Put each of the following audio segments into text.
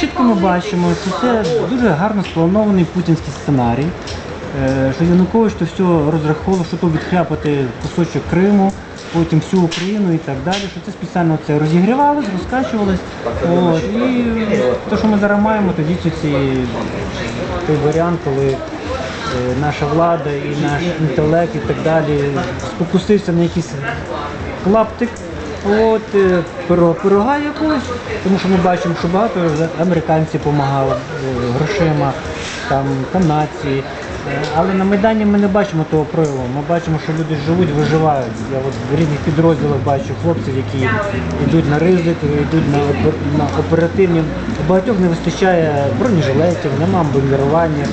чітко ми бачимо, що це дуже гарно спланований путінський сценарій. е, Що Янукович то все розраховував, що то відхляпати кусочок Криму, потім всю Україну і так далі. Що це спеціально це розігрівалось, розкачувалось. От. І те, що ми зараз маємо, тоді це ці, той варіант, коли е, наша влада і наш інтелект і так далі спокусився на якийсь клаптик. От пиро, пирога якогось, тому що ми бачимо, що багато американці допомагали е, грошима, там канадці. Е, Але на Майдані ми не бачимо того прояву. Ми бачимо, що люди живуть, виживають. Я от в різних підрозділах бачу хлопців, які йдуть на ризик, йдуть на, на оперативні. У багатьох не вистачає бронежилетів, немає бомбірування.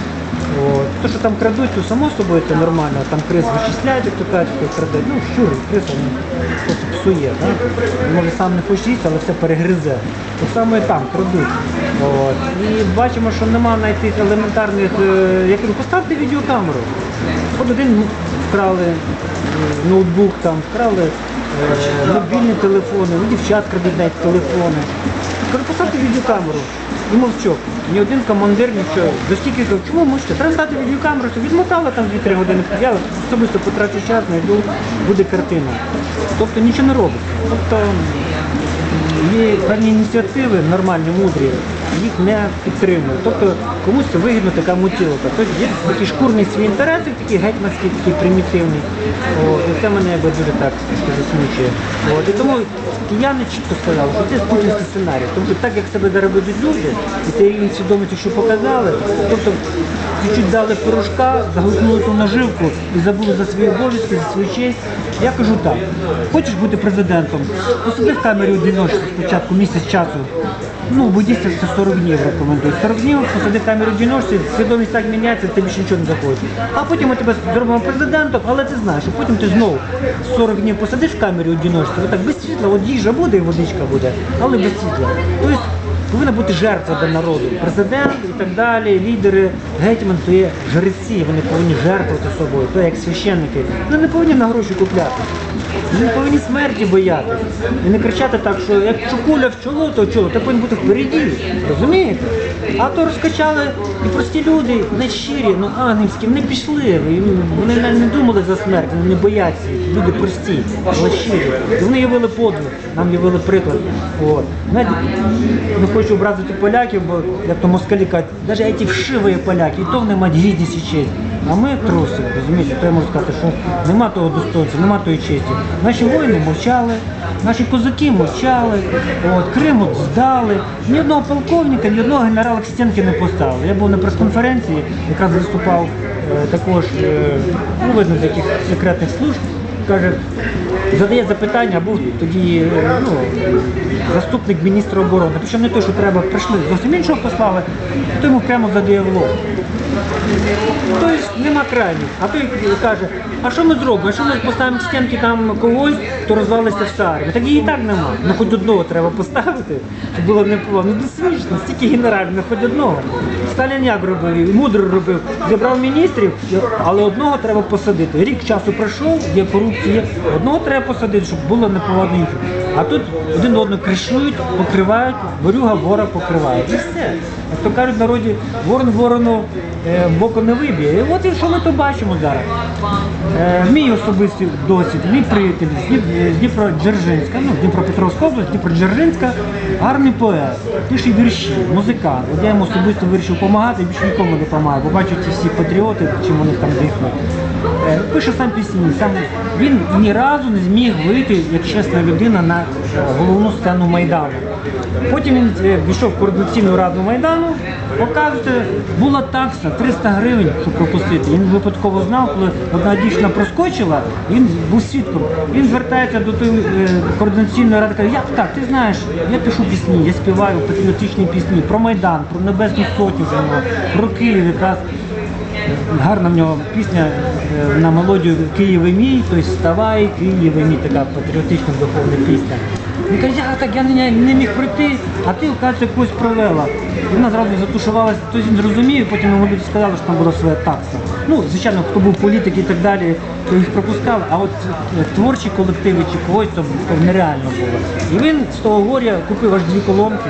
От. То, що там крадуть, то само собою це нормально. Там крис вичисляють, як то кажуть, хто краде. Ну, щур, криса ну, просто псує. Так? Може сам не хоче їсти, але все перегризе. То саме і там крадуть. От. І бачимо, що немає навіть тих елементарних, е, як кажу, поставте відеокамеру. От один вкрали е, ноутбук, там, вкрали е, мобільні телефони, у дівчат крадуть навіть телефони. Поставте відеокамеру. І мовчок. Ні один командир нічого. До скільки кажу, чому мовчите? Треба стати відеокамеру, що відмотала там 2-3 години. Я особисто потрачу час, знайду, буде картина. Тобто нічого не робить. Тобто є певні ініціативи нормальні, мудрі, їх не підтримують. Тобто комусь це вигідно така мутілка. Тобто є такий шкурний свій інтересик, такий гетьманський, такий примітивний. От, і це мене якби дуже так засмучує. От, і тому кияни чітко сказали, що це путінський сценарій. Тобто так як себе зараз люди, і цей рівень свідомості, що показали, тобто чуть-чуть дали пирожка, заглотнули ту наживку і забули за свої обов'язки, за свою честь. Я кажу так, хочеш бути президентом, посиди в камері одиночці спочатку місяць часу. Ну, буддістів це 40 днів рекомендують. 40 днів посади в камері одиночці, свідомість так міняється, ти більше нічого не захочеш. А потім ми тебе зробимо президентом, але ти знаєш, що потім ти знову 40 днів посадиш в камері одиночці, отак без світла, от їжа буде і водичка буде, але без світла. Тобто повинна бути жертва для народу. Президент і так далі, лідери, гетьман, то є жреці, вони повинні жертвувати собою, то як священники. Вони не повинні на гроші купляти. Вони повинні смерті боятися. І не кричати так, що як чукуля в чоло, то чоло, ти повинен бути впереді. Розумієте? А то розкачали і прості люди, не щирі, ну ангельські, вони пішли. Вони не, думали за смерть, вони не бояться. Люди прості, але щирі. Вони явили подвиг, нам явили приклад. От. Не хочу образити поляків, бо як то москалі кажуть, навіть ці вшиві поляки, і то вони мають гідність і честь. А ми труси, розумієте, то я можу сказати, що нема того достоинства, нема тої честі. Наші воїни мовчали, наші козаки мовчали, от, Крим от здали. Ні одного полковника, ні одного генерала к стінки не поставили. Я був на прес-конференції, якраз виступав е, також, е, ну, видно, з яких секретних служб. Каже, задає запитання, був тоді е, ну, заступник міністра оборони. Причому не те, що треба, прийшли, зовсім іншого послали, то йому прямо в лоб. Тобто нема крайніх. А той каже, а що ми зробимо? Якщо ми поставимо стінки там когось, то розвалиться вся армія. Так її і так нема. Ну хоч одного треба поставити, щоб було не Ну то смішно, стільки генералів, ну хоч одного. Сталін як робив, мудро робив. Зібрав міністрів, але одного треба посадити. Рік часу пройшов, є корупція, одного треба посадити, щоб було неповадно іншим. А тут один одного кришують, покривають, ворюга вора покриває. І все. Як то кажуть в народі, ворон ворону боку не виб'є. І от і що ми то бачимо зараз. Е, мій особистий досвід, мій приятель з з Дніпродзержинська, ну, Дніпропетровська область, Дніпродзержинська, гарний поет, пише вірші, музикант. От я йому особисто вирішив допомагати, більше нікому не допомагаю, бо бачу ці всі патріоти, чим вони там дихнуть. Е, Пише сам пісні, сам він ні разу не зміг вийти як чесна людина на е, головну сцену Майдану. Потім він е, війшов в координаційну раду Майдану, показуєте, була такса 300 гривень, щоб пропустити. Він випадково знав, коли одна дівчина проскочила, він був свідком. Він звертається до тої е, координаційної ради, каже, як так, ти знаєш, я пишу пісні, я співаю патріотичні пісні про Майдан, про Небесну Сотню, про Київ якраз. Гарна в нього пісня е, на мелодію Київ і мій, тобто вставай, Київ і мій, така патріотична духовна пісня. Він каже, я так я не, не міг прийти, а ти, оказується, когось провела. І вона зразу затушувалася, хтось він зрозумів, потім йому люди сказали, що там була своя такса. Ну, звичайно, хто був політик і так далі, то їх пропускали, а от е, творчі колективи чи когось то нереально було. І він з того горя купив аж дві колонки,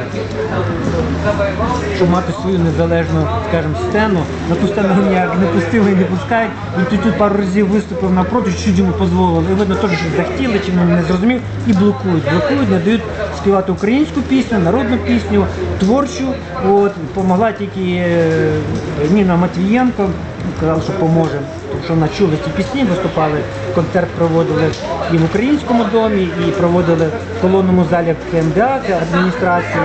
щоб мати свою незалежну, скажімо, сцену. На ту сцену його ніяк не пустили і не пускають. Він тут, тут пару разів виступив напроти, чуть йому дозволили. І видно, теж щось захотіли, чи він не зрозумів, і блокують. Блокують, не дають співати українську пісню, народну пісню, творчу. От, помогла тільки е, Ніна Матвієнко, казала, що поможе. Тому що вона чула ці пісні, виступали, концерт проводили і в українському домі, і проводили в колонному залі КМДА, адміністрації.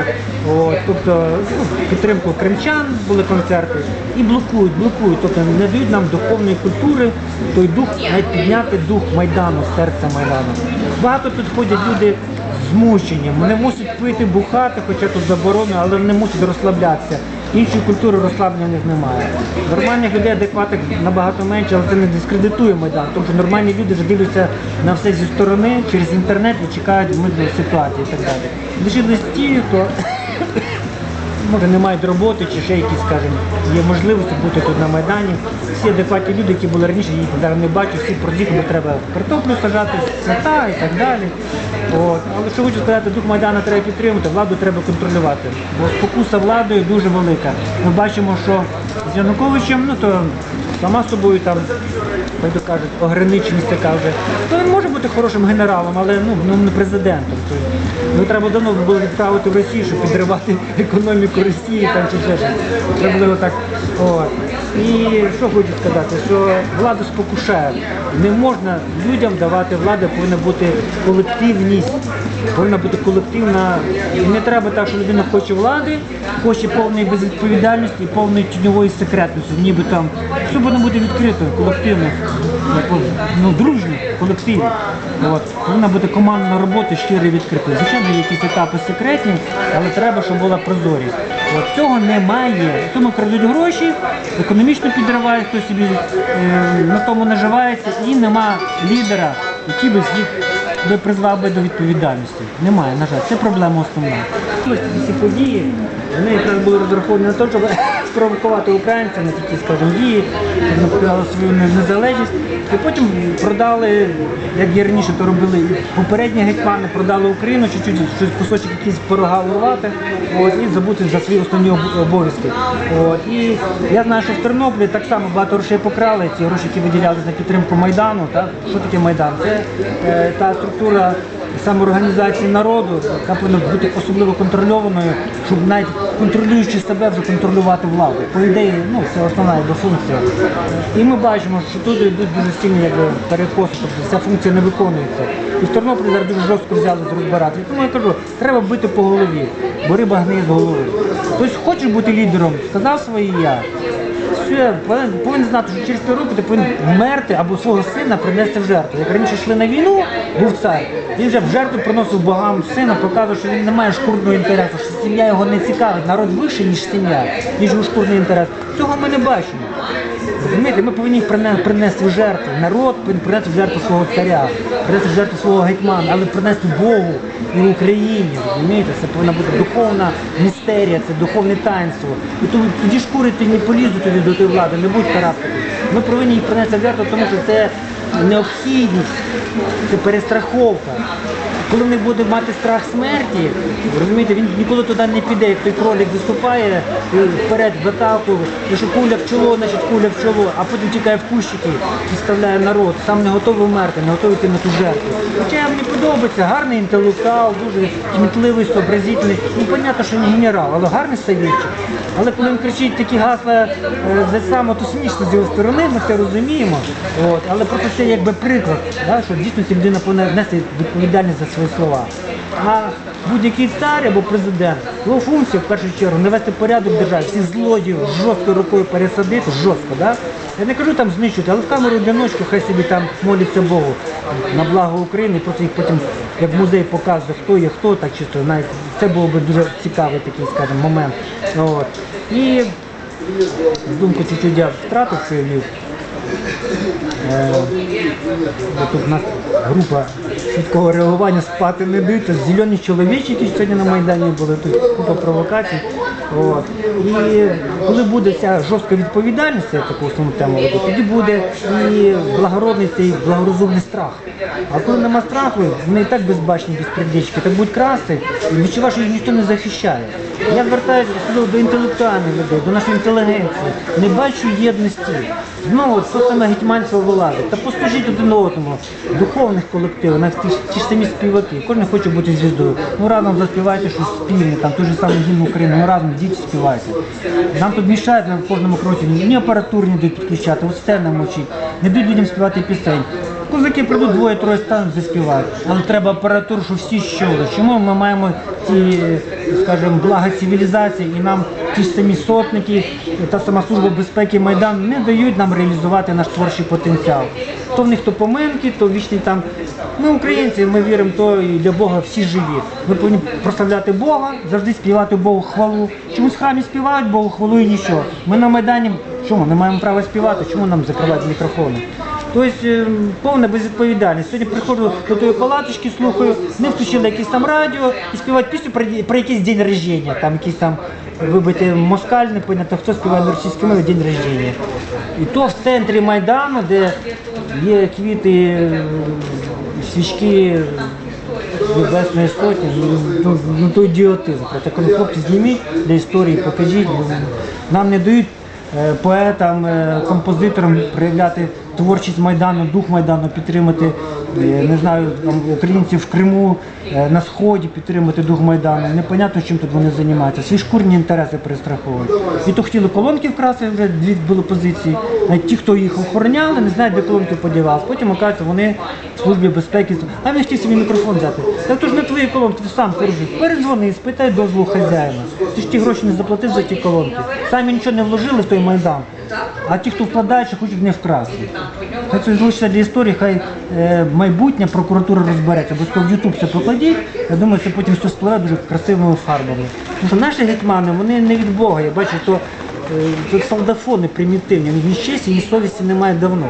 Тобто ну, підтримку кримчан були концерти і блокують, блокують, тобто не дають нам духовної культури, той дух, навіть підняти дух Майдану, серця Майдану. Багато тут ходять люди змучені, вони мусять пити, бухати, хоча тут заборонено, але вони мусять розслаблятися. Іншої культури розслаблення в них немає. Нормальних людей адекватних набагато менше, але це не дискредитує Майдан, тому що нормальні люди вже дивляться на все зі сторони через інтернет і чекають мирної ситуації і так далі. Лишились ті, хто може не мають роботи чи ще якісь, скажімо, є можливості бути тут на Майдані. Всі адекватні люди, які були раніше, їх зараз не бачу, всі продіхли, бо треба картоплю сажати, свята і так далі. От. Але що хочу сказати, дух Майдану треба підтримувати, владу треба контролювати. Бо спокуса владою дуже велика. Ми бачимо, що з Януковичем, ну то сама собою там, як то кажуть, ограниченість така вже. То він може бути хорошим генералом, але ну, ну не президентом. Тобто, ну, треба давно було відправити в Росію, щоб підривати економіку Росії там чи ще щось. Треба було так. От. І що хочу сказати, що влада спокушає. Не можна людям давати влади, повинна бути колективність, повинна бути колективна. І не треба так, що людина хоче влади, хоче повної безвідповідальності і повної тіньової секретності. Ніби там все буде бути відкрито, колективно, от, ну, дружньо, колективно. От. Повинна бути командна робота щиро і відкрита. Звичайно, є якісь етапи секретні, але треба, щоб була прозорість. От цього немає. Тому крадуть гроші, економічно підривають, хто собі е, на тому наживається, і нема лідера, який би їх би призвав би до відповідальності. Немає, на жаль, це проблема основна. Ці події вони якраз були розраховані на те, щоб спровокувати українців на такі, скажімо, дії, щоб свою незалежність. І потім продали, як і раніше то робили попередні гетьмани, продали Україну, чуть-чуть щось кусочок якийсь порога урвати, і забути за свої основні обов'язки. І я знаю, що в Тернополі так само багато грошей покрали, ці гроші, які виділялися на підтримку Майдану. Так? Що таке Майдан? Це е, та структура самоорганізації народу, яка повинна бути особливо контрольованою, щоб навіть контролюючи себе вже контролювати владу. По ідеї, ну це основна якби, функція. І ми бачимо, що тут йдуть дуже сильні якби, перекоси, тобто ця функція не виконується. І в Тернополі зараз дуже жорстко взяли розбирати. Тому я кажу, треба бити по голові, бо риба гниє з голови. Тобто хочеш бути лідером, сказав своє я. Все, повинен, повинен знати, що через три роки ти повинен вмерти або свого сина принести в жертву. Як раніше йшли на війну, був цар, він вже в жертву приносив богам сина, показував, що він не має шкурного інтересу, що сім'я його не цікавить, народ вищий, ніж сім'я, ніж його шкурний інтерес. Цього ми не бачимо. Розумієте, ми повинні їх принести в жертву. Народ принести в жертву свого царя, принести в жертву свого гетьмана, але принести Богу і Україні. Розумієте, це повинна бути духовна містерія, це духовне таїнство. І тому тоді шкурити не полізуть туди до тої влади, не будуть карати. Ми повинні їх принести в жертву, тому що це необхідність, це перестраховка. Коли вони буде мати страх смерті, розумієте, він ніколи туди не піде, як той кролик виступає вперед в атаку, що куля в чоло, значить куля в чоло, а потім тікає в кущики і ставляє народ, сам не готовий вмерти, не готовий йти на ту жертву. Хоча мені подобається, гарний інтелектуал, дуже кмітливий, сообразительний. Ну, понятно, що не генерал, але гарний советчик. Але коли він кричить такі гасла е, за само, то смішно з його сторони, ми це розуміємо. От, але просто це якби приклад, да, що дійсно людина повинна нести відповідальність за свої слова. А будь-який цар або президент, його функція в першу чергу навести порядок в державі, всіх злодіїв жорсткою рукою пересадити, жорстко, да? Я не кажу там знищувати, але в камеру одиночку хай собі там моляться Богу на благо України, просто їх потім як музей показує, хто є хто, так чисто, навіть це було б дуже цікавий такий, скажімо, момент. От. І думку чуть-чуть я втратив, я вів. Е, тут у нас група швидкого реагування спати не дають. Зелені чоловічі, сьогодні на Майдані були, тут купа провокацій. От. І коли буде ця жорстка відповідальність, я таку основну тему веду, тоді буде і благородність, і благорозумний страх. А коли нема страху, вони і так безбачні, безпредельщики, так будуть красти, і відчуваєш, що їх ніхто не захищає. Я звертаюся до інтелектуальних людей, до нашої інтелігенції. Не бачу єдності. Знову то саме гетьманство вилазить. Та послужіть один одному, духовних колективів, навіть ті, ті ж самі співаки. Кожен хоче бути звіздою. Ну разом заспівайте щось спільне, там той же самий гімн України, ну разом діть співайте. Нам тут мішають на кожному кроці, ні апаратур не дають підключати, от сцена мовчить, не дають людям співати пісень. Козаки прийдуть двоє-троє стануть заспівають. Але треба апаратуру, щоб всі чули. Чому ми маємо ті, скажімо, блага цивілізації і нам ті ж самі сотники, та сама служба безпеки Майдан не дають нам реалізувати наш творчий потенціал. То в них то поминки, то вічний там. Ми українці, ми віримо, то і для Бога всі живі. Ми повинні прославляти Бога, завжди співати Богу хвалу. Чомусь в храмі співають Богу хвалу і нічого. Ми на Майдані, чому не маємо права співати, чому нам закривають мікрофони? Тобто е, повна безвідповідальність. Сьогодні приходжу до тої палаточки, слухаю, не включили якесь там радіо і співають пісню про, про якийсь день рождення, там якийсь там, вибачте, москаль, не понятно, хто співає на російській мові день рождення. І то в центрі Майдану, де є квіти, е, свічки Небесної сотні, ну, ну, ну то ідіотизм. Проте коли хлопці зніміть для історії, покажіть, нам не дають е, поетам, е, композиторам проявляти творчість Майдану, дух Майдану, підтримати, е, не знаю, там, українців в Криму, е, на Сході підтримати дух Майдану. Непонятно, чим тут вони займаються. Свої шкурні інтереси перестраховують. І то хотіли колонки вкрасти, вже дві були позиції. Навіть ті, хто їх охороняли, не знають, де колонки подівалися. Потім оказується, вони в службі безпеки. А він хотів собі мікрофон взяти. Так то ж не твої колонки, ти сам порушив. Передзвони, спитай дозволу хазяїна. Ти ж ті гроші не заплатив за ті колонки. Самі нічого не вложили в той майдан. А ті, хто вкладає, що хочуть не вкрасти. Хай це залишиться для історії, хай е, майбутня прокуратура розбереться. Бо в Ютуб це покладіть, я думаю, це потім все спливе дуже красивими фарбами. Тому що наші гетьмани, вони не від Бога. Я бачу, то, е, солдафони примітивні, ні честі, ні совісті немає давно.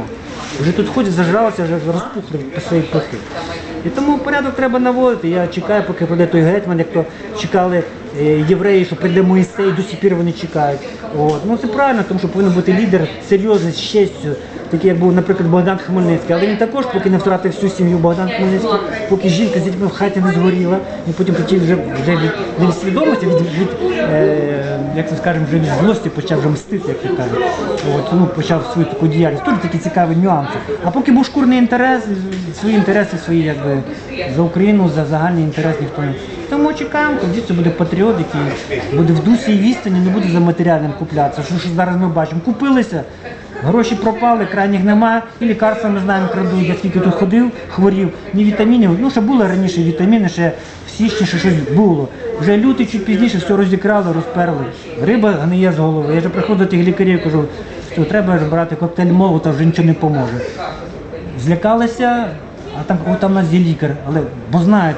Вже тут ходять, зажралися, вже розпухли по своїй пихи. І тому порядок треба наводити. Я чекаю, поки прийде той гетьман, як то чекали е, євреї, що прийде Моїсей, до сих пір вони чекають. От. Ну це правильно, тому що повинен бути лідер серйозний, з честю, такий, як був, наприклад, Богдан Хмельницький. Але він також, поки не втратив всю сім'ю Богдан Хмельницький, поки жінка з дітьми в хаті не згоріла, і потім хотів вже, вже від, від свідомості, від, від е, як це скажемо, вже від злості почав вже мстити, як то кажуть. Ну, почав свою таку діяльність. Тут такі цікаві нюанси. А поки був шкурний інтерес, свої інтереси свої, якби за Україну, за загальний інтерес ніхто не. Тому чекаємо, тоді це буде патріот, який буде в дусі і відстані, не буде за матеріальним куплятися. Що, що зараз ми бачимо? Купилися, гроші пропали, крайніх немає, і лікарства ми знаємо крадуть. Я скільки тут ходив, хворів, ні вітамінів. Ну, ще були раніше вітаміни, ще в січні ще щось було. Вже лютий чуть пізніше все розікрали, розперли. Риба гниє з голови. Я вже приходжу до тих лікарів, кажу, що треба ж брати коктейль мову, та вже нічого не поможе. Злякалися, а там, там у нас є лікар, але бо знають.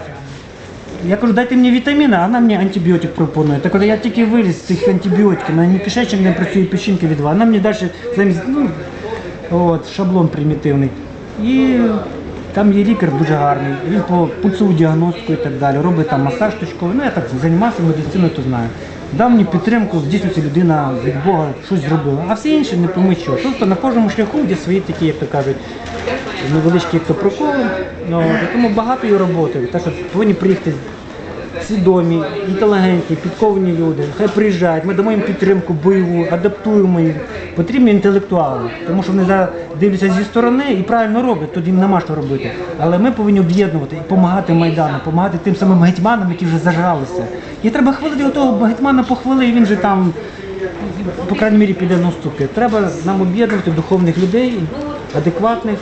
Я кажу, дайте мені вітаміни, а вона мені антибіотик пропонує. Так от я тільки виліз з цих антибіотиків, мене ні кишечник не працює, печінки від Вона мені далі замість, ну, от, шаблон примітивний. І там є лікар дуже гарний, він по пульсову діагностику і так далі, робить там масаж точковий. Ну я так займався медициною, то знаю. Дав мені підтримку, дійсно ця людина від Бога щось зробила. А всі інші не що. Тобто на кожному шляху є свої такі, як то кажуть, невеличкі як проколи. Ну, тому багато є роботи. Так що повинні приїхати свідомі, інтелігентні, підковані люди. Хай приїжджають, ми дамо їм підтримку бойову, адаптуємо їх. Потрібні інтелектуали, тому що вони дивляться зі сторони і правильно роблять, тоді їм нема що робити. Але ми повинні об'єднувати і допомагати Майдану, допомагати тим самим гетьманам, які вже зажралися. І треба хвалити того гетьмана похвали, і він же там, по крайній мірі, піде на уступки. Треба нам об'єднувати духовних людей, адекватних.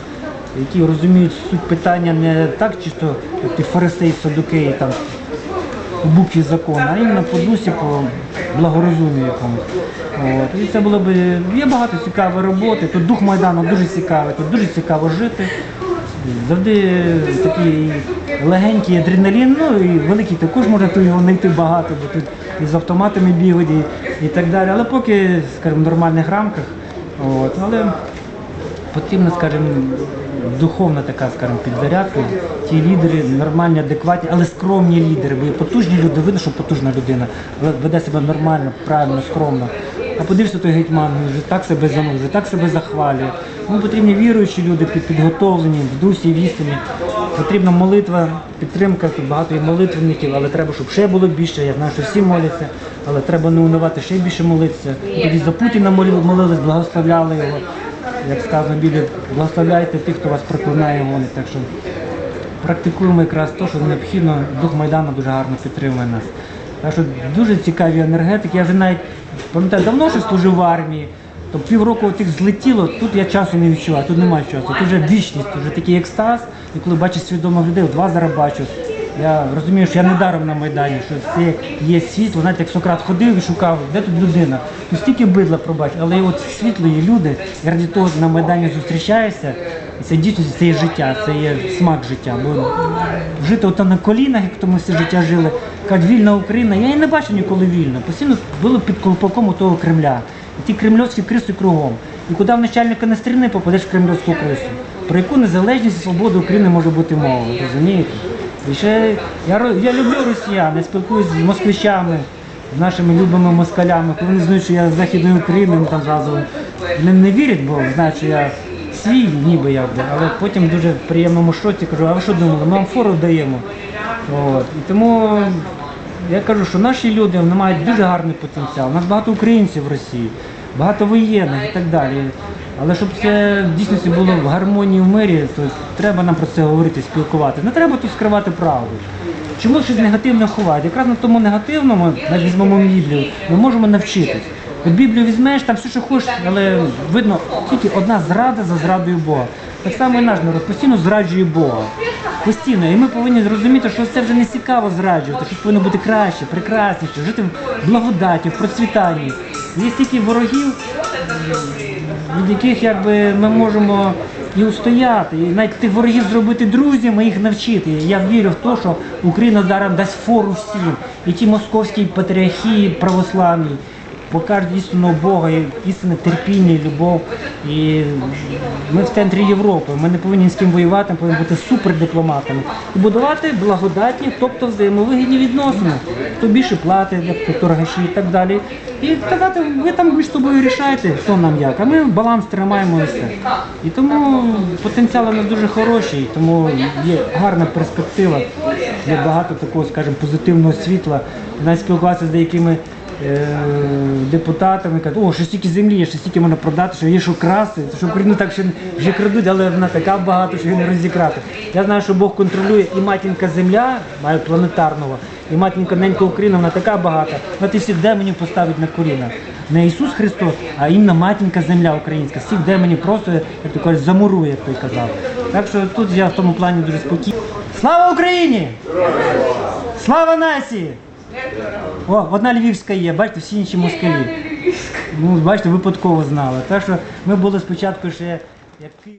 Які розуміють суть питання не так чисто, як ті фарисеї, садукеї, там у букві закону, а іменно по дусі, по благорозумію якомусь. І це було б є багато цікавої роботи. Тут дух Майдану дуже цікавий, тут дуже цікаво жити. Завжди такий легенький адреналін, ну і великий також можна тут його знайти багато, бо тут і з автоматами бігають і, і так далі. Але поки, скажімо, в нормальних рамках. От. Але потрібна, скажімо, духовна така, скажімо, підзарядка. Ті лідери нормальні, адекватні, але скромні лідери. Бо є потужні люди, видно, що потужна людина, веде себе нормально, правильно, скромно. А подивишся той гетьман, він вже так себе заносить, вже так себе захвалює. Тому потрібні віруючі люди, під- підготовлені, в дусі, і в істині. Потрібна молитва, підтримка, тут багато є молитвенників, але треба, щоб ще було більше. Я знаю, що всі моляться, але треба не унивати, ще більше молитися. Тоді за Путіна молили- молились, благословляли його. Як сказано в благословляйте тих, хто вас проклинає вони. Так що практикуємо якраз те, що необхідно. Дух Майдану дуже гарно підтримує нас. Так що дуже цікаві енергетики. Я вже навіть пам'ятаю, давно ще служив в армії. То півроку тих злетіло, тут я часу не відчуваю, тут немає часу. Тут вже вічність, вже такий екстаз. І коли бачиш свідомих людей, вас зараз бачу. Я розумію, що я не даром на Майдані, що це є світло, знаєте, як Сократ ходив і шукав, де тут людина. Тут стільки бидла пробач, але от світло є люди, і раді того на Майдані зустрічаєшся, це дійсно це є життя, це є смак життя. Бо жити ото на колінах, як то ми все життя жили, кажуть, вільна Україна, я її не бачив ніколи вільно. Постійно було під колпаком того Кремля. І ті кремльовські криси кругом. І куди в начальника не стрільни, попадеш в кремльовську крису. Про яку незалежність і свободу України може бути мова, розумієте? Ще я, я люблю росіян, я спілкуюся з москвичами, з нашими любими москалями. Коли вони знають, що я з Західної України, вони там зразу не, не вірять, бо знають, що я свій, ніби якби. Але потім дуже в приємному шоці кажу, а ви що думали, ми вам фору даємо. От. І тому я кажу, що наші люди вони мають дуже гарний потенціал. У нас багато українців в Росії, багато воєнних і так далі. Але щоб це в дійсності було в гармонії в мирі, то треба нам про це говорити, спілкувати. Не треба тут скривати правду. Чому щось негативне ховати? Якраз на тому негативному, навіть візьмемо Біблію, ми можемо навчитись. От Біблію візьмеш, там все, що хочеш, але видно тільки одна зрада за зрадою Бога. Так само і наш народ постійно зраджує Бога. Постійно. І ми повинні зрозуміти, що це вже не цікаво зраджувати, що повинно бути краще, прекрасніше, жити в благодаті, в процвітанні. Є стільки ворогів, від яких якби ми можемо і устояти, і навіть тих ворогів зробити друзями, їх навчити. Я вірю в те, що Україна зараз дасть фору всім, і ті московські патріархії православні покажуть істинного Бога, істинне терпіння і любов. І ми в центрі Європи. Ми не повинні з ким воювати, ми повинні бути супердипломатами і будувати благодатні, тобто взаємовигідні відносини. Хто більше платить, як то торгаші і так далі. І казати, ви там між собою рішаєте, що нам як, а ми баланс тримаємо і все. І тому потенціал у нас дуже хороший, тому є гарна перспектива, є багато такого, скажімо, позитивного світла. Навіть спілкуватися з деякими депутатами, кажуть, о, що стільки землі, є, що стільки можна продати, що є що красти, що Україну так ще вже крадуть, але вона така багато, що її не розікрати. Я знаю, що Бог контролює і матінка земля, маю планетарного, і матінка ненька Україна, вона така багата, вона ті всіх демонів поставить на коліна. Не Ісус Христос, а іменно матінка земля українська. Всіх демонів просто, як то кажуть, замурує, як той казав. Так що тут я в тому плані дуже спокійний. Слава Україні! Слава нації! О, одна львівська є, бачите, всі інші москалі. Ну, бачите, випадково знали. Так що ми були спочатку ще як.